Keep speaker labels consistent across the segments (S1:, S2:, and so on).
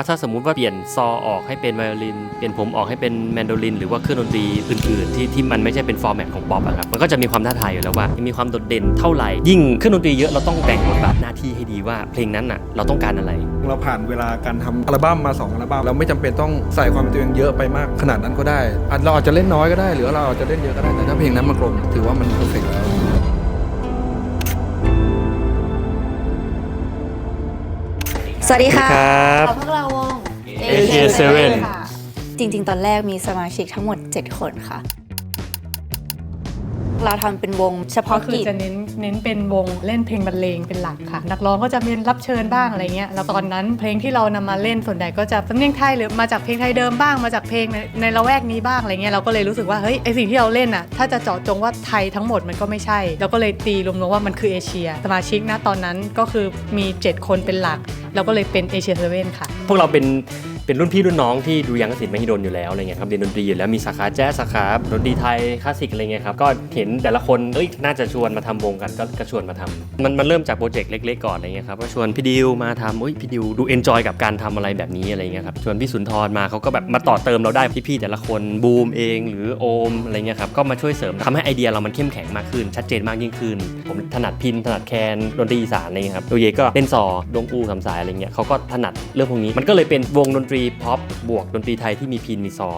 S1: ถ้าสมมุติว่าเปลี่ยนซอออกให้เป็นไวโอลิน เปลี่ยนผมออกให้เป็นแมนโดลิน หรือว่าเครื่องดนตรีอื่นๆ ที่ที่มันไม่ใช่เป็นฟอร์แมตของป๊อปอะครับ มันก็จะมีความท้าทายอยู่แล้วว่า มีความโดดเด่นเท่าไหร่ ยิ่งเครื่องดนตรีเยอะเราต้องแบ่งบทบาทหน้าที่ให้ดีว่าเพลงนั้นน่ะเราต้องการอะไร
S2: เราผ่านเวลาการทำอัลบั้มมา 2 อัลบั้มเราไม่จำเป็นต้องใส่ความเป็นตัวเองเยอะไปมากขนาดนั้นก็ได้อาจเราอาจจะเล่นน้อยก็ได้ หรือว่าเราอาจจะเล่นเยอะก็ได้แต่ถ้าเพลงนั้นมันกลมถือว่ามันเพอร์เฟกแล้ว
S3: สวัสดีค่ะ
S1: ครับ
S3: พวกเราวง
S1: AK7
S3: ค่ะ จริงๆ ตอนแรกมีสมาชิกทั้งหมด 7 คนค่ะ เราทำเป็นวงเฉพาะ
S4: ก็คือ
S3: กิจ
S4: จะเน้นเน้นเป็นวงเล่นเพลงบรรเลงเป็นหลักค่ะนักร้องก็จะมีรับเชิญบ้างอะไรเงี้ยแล้วตอนนั้นเพลงที่เรานำมาเล่นส่วนใหญ่ก็จะเป็นเพลงไทยหรือมาจากเพลงไทยเดิมบ้างมาจากเพลงในในละแวกนี้บ้างอะไรเงี้ยเราก็เลยรู้สึกว่าเฮ้ยไอสิ่งที่เราเล่นอะถ้าจะเจาะจงว่าไทยทั้งหมดมันก็ไม่ใช่เราก็เลยตีรวมๆว่ามันคือเอเชียสมาชิกนะตอนนั้นก็คือมี 7 คนเป็นหลัก เราก็เลยเป็นเอเชียเซเว่นค่ะ
S1: พวกเราเป็น เป็นรุ่นพี่รุ่นน้องที่ดูยังกสินมหิดลอยู่แล้วอะไรเงี้ยครับเรียนดนตรีอยู่แล้วมีสาขาแจ๊สสาขาดนตรีไทยคลาสสิกอะไรเงี้ยครับก็เห็นแต่ละคนเอ้ยน่าจะชวนมาทำวงกันก็ก็ชวนมาทำมันมันเริ่มจากโปรเจกต์เล็กๆก่อนอะไรเงี้ยครับก็ชวนพี่ดิวมาทำอุ้ยพี่ดิวดูเอนจอยกับการทำอะไรแบบนี้อะไรเงี้ยครับชวนพี่สุนทรมาเขาก็แบบมาต่อเติมเราได้พี่ๆแต่ละคนบูมเองหรือโอมอะไรเงี้ยครับก็มาช่วยเสริมทำให้ไอเดียเรามันเข้มแข็งมากขึ้น ชัดเจนมากยิ่งขึ้น ผมถนัดพินถนัดแคนดนตรีอีสานอะไรเงี้ยครับโดยเยก็เล่นซอดงอูสามสายอะไรเงี้ยเขาก็ถนัดเรื่องพวกนี้มันก็เลยเป็นวงดนตรีพ็อปบวกดนตรีไทยที่มีพินมีซอ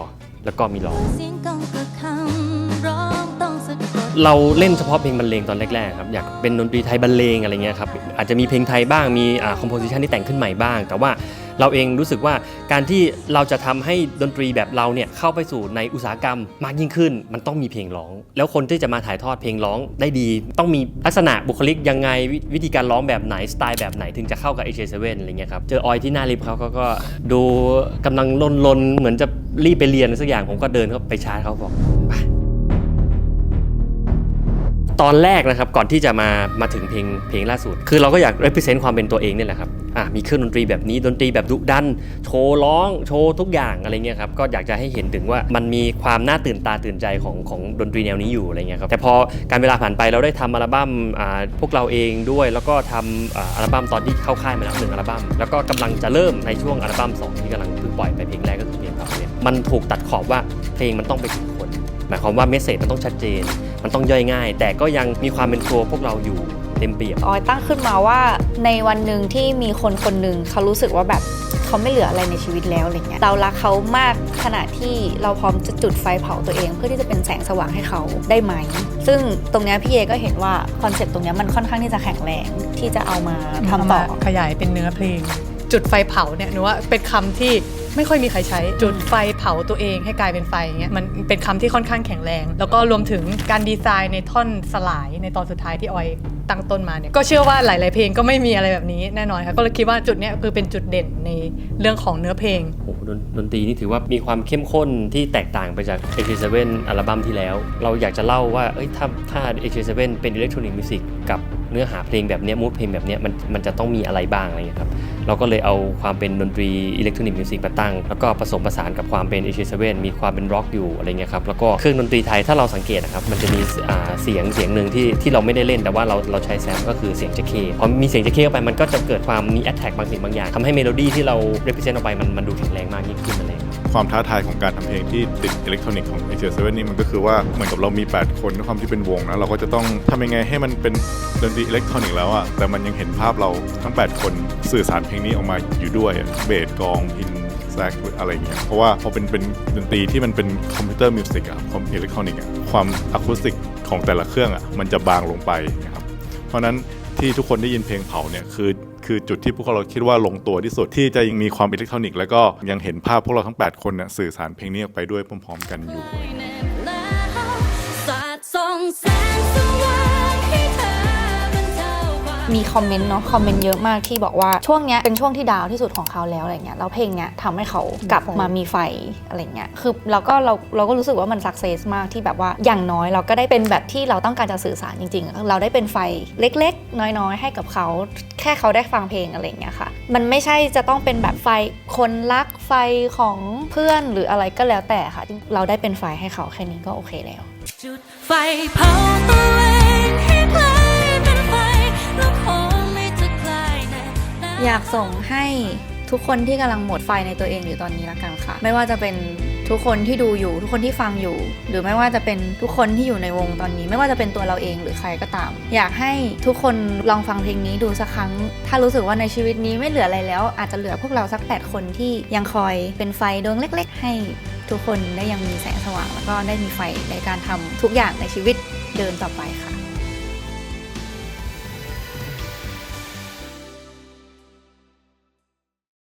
S1: แล้วก็มีร้อง
S5: เสียงกองกับคำร้องต้องสะกด
S1: เราเล่นเฉพาะเพลงบรรเลงตอนแรกๆครับอยากเป็นดนตรีไทยบรรเลงอะไรเงี้ยครับอาจจะมีเพลงไทยบ้างมีอ่าคอมโพสิชันที่แต่งขึ้นใหม่บ้าง แต่ว่า เราเองรู้สึกว่าการที่เราจะทำให้ดนตรีแบบเราเนี่ยเข้าไปสู่ในอุตสาหกรรมมากยิ่งขึ้น มันต้องมีเพลงร้อง แล้วคนที่จะมาถ่ายทอดเพลงร้องได้ดี ต้องมีลักษณะบุคลิกยังไงวิวิธีการร้องแบบไหนสไตล์แบบไหนถึงจะเข้ากับ AJ7 อะไรเงี้ยครับเจอออยที่หน้าลิฟต์เขาเขาก็ดูกำลังลนๆเหมือนจะรีบไปเรียนสักอย่างผมก็เดินเข้าไปชาร์จเขาบอกไปตอนแรกนะครับก่อนที่จะมามาถึงเพลงเพลงล่าสุด คือเราก็อยาก represent ความเป็นตัวเองนี่แหละครับ อะมีเครื่องดนตรีแบบนี้ดนตรีแบบดุดัน โชว์ร้องโชว์ทุกอย่างอะไรเงี้ยครับก็อยากจะให้เห็นถึงว่ามันมีความน่าตื่นตาตื่นใจของของดนตรีแนวนี้อยู่อะไรเงี้ยครับแต่พอการเวลาผ่านไปเราได้ทำอัลบั้มอ่าพวกเราเองด้วย แล้วก็ทำอ่าอัลบั้มตอนที่เข้าค่ายมาแล้วหนึ่งอัลบั้มแล้วก็กำลังจะเริ่มในช่วงอัลบั้มสองที่กำลังเพิ่งปล่อยไปเพลงแรกก็คือเพลงครับเนี่ยมันถูกตัดขอบว่าเพลงมันต้องไปถึงคน หมายความว่าเมสเซจมันต้องชัดเจน มันต้องย่อยง่าย แต่ก็ยังมีความเป็นตัวพวกเราอยู่ เต็มเปี่ยม
S3: ออยตั้งขึ้นมาว่าในวันหนึ่งที่มีคนคนหนึ่งเขารู้สึกว่าแบบเขาไม่เหลืออะไรในชีวิตแล้วอะไรเงี้ยเรารักเขามากขนาดที่เราพร้อมจะจุดไฟเผาตัวเอง เพื่อที่จะเป็นแสงสว่างให้เขาได้ไหม ซึ่งตรงเนี้ยพี่เอก็เห็นว่าคอนเซ็ปต์ตรงเนี้ยมันค่อนข้างที่จะแข็งแรงที่จะเอามาทำต่อ
S4: เามาขยายเป็นเนื้อเพลง จุดไฟเผาเนี่ยหนูว่าเป็นคำที่ไม่ค่อยมีใครใช้จุดไฟเผาตัวเองให้กลายเป็นไฟอย่างเงี้ยมันเป็นคำที่ค่อนข้างแข็งแรง แล้วก็รวมถึงการดีไซน์ในท่อนสลายในตอนสุดท้ายที่ออยตั้งต้นมาเนี่ยก็เชื่อว่าหลาย ๆ เพลงก็ไม่มีอะไรแบบนี้แน่นอนค่ะก็เลยคิดว่าจุดเนี้ยคือเป็นจุดเด่นในเรื่องของเนื้อเพลง
S1: โอ้โหดนดนตรีนี่ถือว่ามีความเข้มข้นที่แตกต่างไปจาก AK7 อัลบั้มที่แล้ว เราอยากจะเล่าว่าเอ้ยถ้าถ้า AK7 เป็นอิเล็กทรอนิกส์มิวสิกกับ เนื้อหาเพลงแบบเนี้มูดเพลงแบบเนี้ยมันมันจะต้องมีอะไรบ้างอะไรเงี้ยครับเราก็เลยเอาความเป็นดนตรีอิเล็กทรอนิกส์มิวสิกมาตั้ง แล้วก็ผสมผสานกับความเป็น AK7 มีความเป็นร็อกอยู่อะไรเงี้ยครับแล้วก็เครื่องดนตรีไทยถ้าเราสังเกตนะครับมันจะมีอ่าเสียงเสียงหนึ่งที่ที่เราไม่ได้เล่นแต่ว่าเราเราใช้แซมก็คือเสียงเจเคพอมีเสียงเจเคเข้าไปมันก็จะเกิดความมีแอตแทกบางสิ่งบางอย่างทำให้เมโลดี้ที่เรา represent ออกไปมันมันดูแข็งแรงมากยิ่งขึ้นอะไร
S6: ความท้าทายของการทำเพลงที่ติดอิเล็กทรอนิกส์ของ a อเจียเซเว่นนี่มันก็คือว่าเหมือนกับเรามี 8 คนด้วยความที่เป็นวงนะเราก็จะต้องทำยังไงให้มันเป็นดนตรีอิเล็กทรอนิกส์แล้วอะแต่มันยังเห็นภาพเราทั้ง 8 คนสื่อสารเพลงนี้ออกมาอยู่ด้วยเบสกองพินแซกอะไรอย่างเงี้ยเพราะว่าพอเป็นเป็นดนตรีที่มันเป็นคอมพิวเตอร์มิวสิกอะคอมอิเล็กทรอนิกส์อะความอะคูสติกของแต่ละเครื่องอะมันจะบางลงไปนะครับเพราะนั้นที่ทุกคนได้ยินเพลงเผาเนี่ยคือ คือจุดที่พวกเราคิดว่าลงตัวที่สุดที่จะยังมีความอิเล็กทรอนิกส์แล้วก็ยังเห็นภาพพวกเราทั้ง 8 คนน่ะสื่อสารเพลงนี้ออกไปด้วยพร้อม ๆ กันอยู่
S5: สาดส่องแสง มี
S3: คอมเมนต์เนาะคอมเมนต์เยอะมากที่บอกว่าช่วงเนี้ยเป็นช่วงที่ดาวที่สุดของเขาแล้วอะไรเงี้ยแล้วเพลงเนี้ยทำให้เขากลับมามีไฟอะไรเงี้ยคือเราก็เราเราก็รู้สึกว่ามันสักเซสมากที่แบบว่าอย่างน้อยเราก็ได้เป็นแบบที่เราต้องการจะสื่อสารจริง ๆ เราได้เป็นไฟเล็ก ๆ น้อยๆ ให้กับเขา แค่เขาได้ฟังเพลงอะไรเงี้ยค่ะ มันไม่ใช่จะต้องเป็นแบบไฟคนรักไฟของเพื่อนหรืออะไรก็แล้วแต่ค่ะเราได้เป็นไฟให้เขาแค่นี้ก็โอเคแล้ว
S5: จุดไฟเผาตัวเองให้กลา
S3: อยากส่งให้ทุกคนที่กำลังหมดไฟในตัวเองอยู่ตอนนี้ละกันค่ะ ไม่ว่าจะเป็นทุกคนที่ดูอยู่ ทุกคนที่ฟังอยู่ หรือไม่ว่าจะเป็นทุกคนที่อยู่ในวงตอนนี้ ไม่ว่าจะเป็นตัวเราเองหรือใครก็ตาม อยากให้ทุกคนลองฟังเพลงนี้ดูสักครั้ง ถ้ารู้สึกว่าในชีวิตนี้ไม่เหลืออะไรแล้ว อาจจะเหลือพวกเราสัก 8 คนที่ยังคอยเป็นไฟดวงเล็ก ๆ ให้ทุกคนได้ยังมีแสงสว่าง แล้วก็ได้มีไฟในการทำทุกอย่างในชีวิตเดินต่อไปค่ะ